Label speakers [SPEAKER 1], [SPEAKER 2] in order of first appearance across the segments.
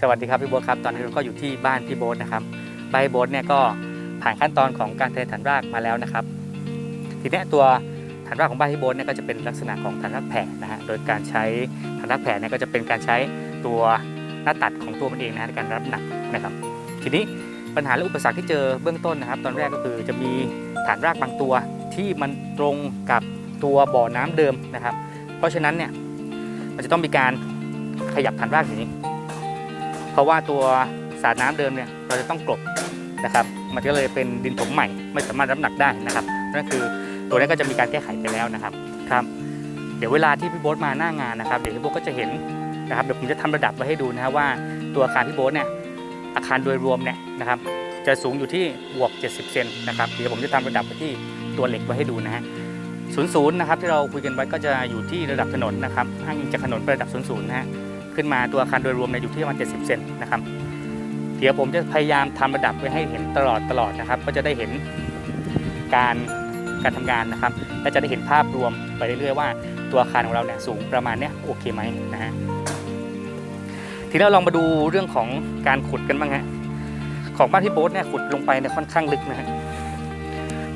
[SPEAKER 1] สวัสดีครับพี่โบ๊ทครับตอนนี้เราก็อยู่ที่บ้านพี่โบ๊ทนะครับบ้านพี่โบ๊ทเนี่ยก็ผ่านขั้นตอนของการเทฐานรากมาแล้วนะครับ ทีนี้ตัวฐานรากของบ้านพี่โบ๊ทเนี่ยก็จะเป็นลักษณะของฐานรากแผ่นะฮะโดยการใช้ฐานรากแผ่เนี่ยก็จะเป็นการใช้ตัวหน้าตัดของตัวมันเองนะฮะในการรับน้ำหนักนะครับ ทีนี้ปัญหาและอุปสรรคที่เจอเบื้องต้นนะครับ ตอนแรกก็คือจะมีฐานรากบางตัวที่มันตรงกับตัวบ่อน้ำเดิมนะครับ เพราะฉะนั้นเนี่ยมันจะต้องมีการขยับฐานรากอย่างนี้ เพราะว่าตัวสาดน้ำเดิมเนี่ยเราจะต้องกลบนะครับ มันก็เลยเป็นดินถมใหม่ไม่สามารถรับน้ำหนักได้นะครับนั่นคือตัวนี้ก็จะมีการแก้ไขไปแล้วนะครับครับ เดี๋ยวเวลาที่พี่โบ๊ทมาหน้างานนะครับเดี๋ยวพี่โบ๊ทก็จะเห็นนะครับเดี๋ยวผมจะทำระดับไว้ให้ดูนะครับว่าตัวอาคารพี่โบ๊ทเนี่ยอาคารโดยรวมเนี่ยนะครับ จะสูงอยู่ที่บวก 70 เซนนะครับเดี๋ยวผมจะทำระดับไปที่ตัวเหล็กไว้ให้ดูนะฮะศูนย์ศูนย์นะครับที่เราคุยกันไว้ก็จะอยู่ที่ระดับถนนนะครับอ้างอิงจากถนนไประดับศูนย์ศูนย์นะฮะ ขึ้นมาตัวอาคารโดยรวมเนี่ยอยู่ที่ประมาณ 70 เซนนะครับ เดี๋ยวผมจะพยายามทำระดับไว้ให้เห็นตลอดตลอดนะครับ ก็จะได้เห็นการการทำงานนะครับ และจะได้เห็นภาพรวมไปเรื่อยๆว่าตัวอาคารของเราเนี่ยสูงประมาณเนี้ยโอเคไหมนะฮะ ทีนี้เราลองมาดูเรื่องของการขุดกันบ้างฮะ ของบ้านพี่โบ๊ทเนี่ยขุดลงไปเนี่ยค่อนข้างลึกนะฮะ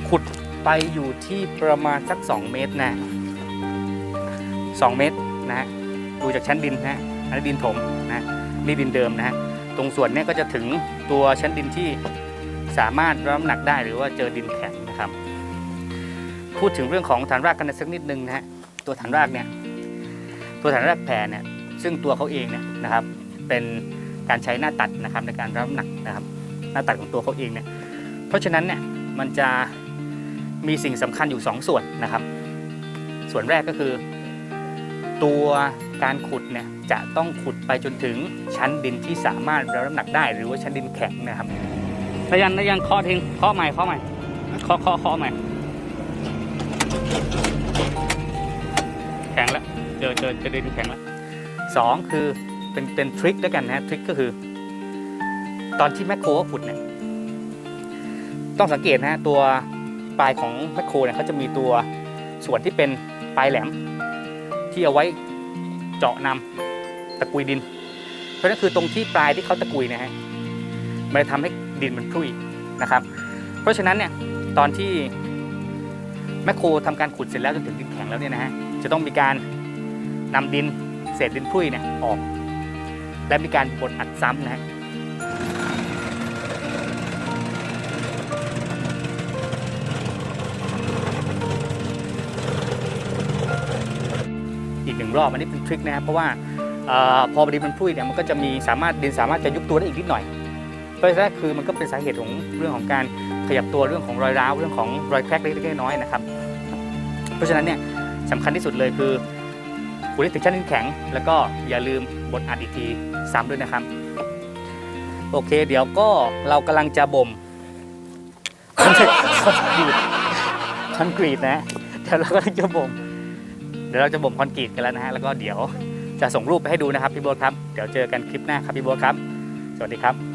[SPEAKER 1] ขุดไปอยู่ที่ประมาณสัก 2 เมตรนะ 2 เมตรนะฮะดูจากชั้นดินนะฮะ อันนี้ดินถมนะนี่ดินเดิมนะฮะตรงส่วนนี้ก็จะถึงตัวชั้นดินที่สามารถรับน้ำหนักได้หรือว่าเจอดินแข็งนะครับ พูดถึงเรื่องของฐานรากกันสักนิดนึงนะฮะตัวฐานรากเนี่ยตัวฐานรากแผ่เนี่ยซึ่งตัวเขาเองเนี่ยนะครับ เป็นการใช้หน้าตัดนะครับในการรับน้ำหนักนะครับ หน้าตัดของตัวเขาเองเนี่ยเพราะฉะนั้นเนี่ยมันจะมีสิ่งสำคัญอยู่2ส่วนนะครับ ส่วนแรกก็คือ ตัวการขุดเนี่ยจะต้องขุดไปจนถึงชั้นดินที่สามารถรับน้ำหนักได้ หรือว่าชั้นดินแข็งนะครับนายันนายันเคาะทิ้งเคาะใหม่เคาะใหม่เคาะเคาะเคาะใหม่ แข็งแล้วเจอเจอเจอดินแข็งแล้วสองคือเป็นเป็นทริคด้วยกันนะทริคก็คือ ตอนที่แมคโครขุดเนี่ยต้องสังเกตนะฮะตัวปลายของแมคโครเนี่ยเขาจะมีตัวส่วนที่เป็นปลายแหลม ที่เอาไว้เจาะนำตะกุยดิน เพราะนั่นคือตรงที่ปลายที่เขาตะกุยนะฮะมันจะทำให้ดินมันพรุ่ยนะครับ เพราะฉะนั้นเนี่ยตอนที่แมคโครทำการขุดเสร็จแล้วจนถึงดินแข็งแล้วเนี่ยนะฮะจะต้องมีการนำดินเศษดินพรุ่ยเนี่ยออก และมีการบดอัดซ้ำนะฮะ งรอบอันนี้เป็นทริคนะครับเพราะว่าออพอดินมันพุ่ยเนี่ยมันก็จะมีสามารถดินสามารถจะยุบตัวได้อีกนิดหน่อยเพราะฉะนั้นคือมันก็เป็นสาเหตุของเรื่องของการขยับตัวเรื่องของรอยร้าวเรื่องของรอยแครกเล็กๆน้อยๆนะครับ เพราะฉะนั้นเนี่ยสำคัญที่สุดเลยคือขุดให้ถึงชั้นดินแข็ง แล้วก็อย่าลืมบดอัดอีกทีซ้ำด้วยนะครับ โอเค เดี๋ยวก็เรากำลังจะบ่มคอนกรีตคอนกรีตนะเดี๋ยวเรากำลังจะบ่ม เดี๋ยวเราจะบ่มคอนกรีตกันแล้วนะฮะแล้วก็เดี๋ยวจะส่งรูปไปให้ดูนะครับพี่โบ๊ทครับ เดี๋ยวเจอกันคลิปหน้าครับพี่โบ๊ทครับ สวัสดีครับ